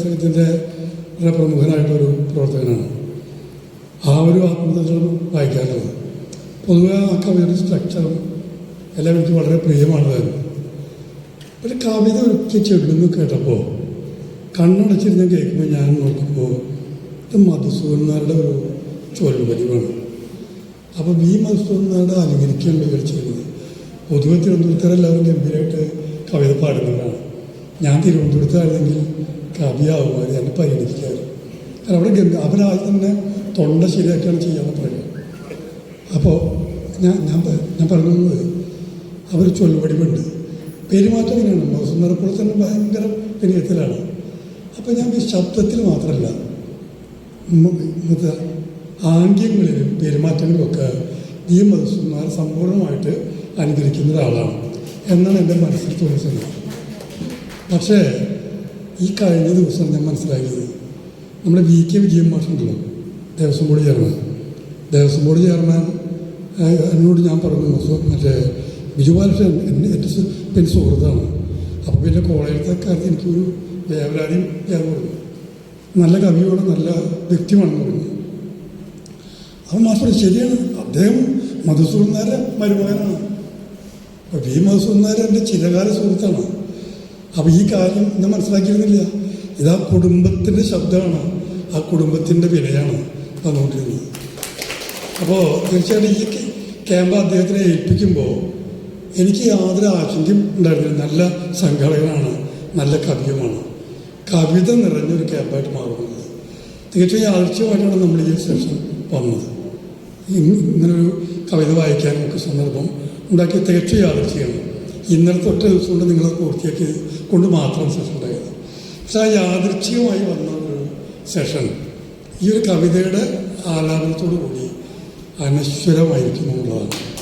സംഘത്തിന്റെ വളരെ പ്രമുഖനായിട്ടൊരു പ്രവർത്തകനാണ്. ആ ഒരു ആത്മകഥകളും വായിക്കാറുള്ളത് പൊതുവെ ആ കവിതയുടെ സ്ട്രക്ചറും എല്ലാം എനിക്ക് വളരെ പ്രിയമാണ് ഒരു കവിത ഒരിക്കൽ ചെല്ലുന്നു കേട്ടപ്പോൾ കണ്ണടച്ചിരുന്ന് കേൾക്കുമ്പോൾ ഞാൻ നോക്കുമ്പോൾ ഇത് മധുസൂദനാരുടെ ഒരു ചൊല്ലുപതിവാണ് അപ്പോൾ ഈ മധുസൂദനാരുടെ അനുകരിക്കുകയാണ് വിചാരിച്ചിരുന്നത് പൊതുവെ തിരുവനന്തപുരത്തുകാരെല്ലാവരും ഗംഭീരമായിട്ട് കവിത പാടുന്നവരാണ്. ഞാൻ തിരുവനന്തപുരത്തായിരുന്നെങ്കിൽ കവിയാവുമായിരുന്നു എന്നെ പരിഗണിക്കാറ്. അവിടെ ഗംഭീര അവരാദ്യം തന്നെ തൊണ്ട ശരിയാക്കിയാണ് ചെയ്യാമെന്ന് പറയുക അപ്പോൾ ഞാൻ ഞാൻ ഞാൻ പറഞ്ഞത് അവർ ചൊല്ലുപടിവുണ്ട് പെരുമാറ്റം ഇങ്ങനെയാണ്. മൗസുന്നറെ പോലെ തന്നെ ഭയങ്കര വിനയത്തിലാണ്. അപ്പോൾ ഞാൻ ഈ ശബ്ദത്തിൽ മാത്രമല്ല ആംഗ്യങ്ങളിലും പെരുമാറ്റങ്ങളിലൊക്കെ ഈ മധുസുന്മാർ സമ്പൂർണമായിട്ട് അനുകരിക്കുന്ന ഒരാളാണ് എന്നാണ് എന്റെ മനസ്സിൽ തോന്നിച്ചത് പക്ഷേ ഈ കഴിഞ്ഞ ദിവസം ഞാൻ മനസ്സിലാക്കിയത് നമ്മുടെ V K Vijayan മാഷുണ്ടല്ലോ Devaswom board chairman. Devaswom board chairman എന്നോട് ഞാൻ പറഞ്ഞു മറ്റേ ബിജു ബാലകൃഷ്ണൻ എന്നെ എന്റെ പിന്നെ സുഹൃത്താണ്. അപ്പോൾ പിന്നെ കോളേജിലത്തെ കാര്യത്തിൽ എനിക്കൊരു വേവലാതിയും ഞാൻ പറഞ്ഞു നല്ല കവിയോട് നല്ല വ്യക്തിയുമാണെന്ന് പറഞ്ഞു. അവൻ മാസ്റ്റർ ശരിയാണ് അദ്ദേഹം മധുസൂദനാരെ മരുമകനാണ്. അപ്പോൾ വി മധുസൂദനാരെ എന്റെ ചിരകാല സുഹൃത്താണ്. അപ്പോൾ ഈ കാര്യം ഞാൻ മനസ്സിലാക്കിയിരുന്നില്ല. ഇതാ കുടുംബത്തിന്റെ ശബ്ദമാണ് ആ കുടുംബത്തിന്റെ വിലയാണ് വന്നുകൊണ്ടിരുന്നത് അപ്പോൾ തീർച്ചയായിട്ടും ഈ ക്യാമ്പ് അദ്ദേഹത്തിനെ ഏൽപ്പിക്കുമ്പോൾ എനിക്ക് യാതൊരു ആശങ്കയും ഉണ്ടായിരുന്നില്ല. നല്ല സംഘാടകനാണ് നല്ല കവിയുമാണ്. കവിത നിറഞ്ഞൊരു ക്യാമ്പായിട്ട് മാറുന്നത് തികച്ചും ആഴ്ചയുമായിട്ടാണ് നമ്മൾ ഈ സെഷൻ വന്നത്. ഇങ്ങനൊരു കവിത വായിക്കാൻ നമുക്ക് സന്ദർഭം ഉണ്ടാക്കിയ തികച്ചും യാദൃശ്യമാണ് ഇന്നലത്തെ ഒറ്റ ദിവസം കൊണ്ട് നിങ്ങളത് പൂർത്തിയാക്കിയത് കൊണ്ട് മാത്രം സെഷൻ ഉണ്ടായത്. പക്ഷെ ആ യാദൃച്ഛികമായി വന്ന ഒരു സെഷൻ ഈ ഒരു കവിതയുടെ ആലാപനത്തോടു കൂടി അനശ്വരമായിരിക്കും എന്നുള്ളതാണ്.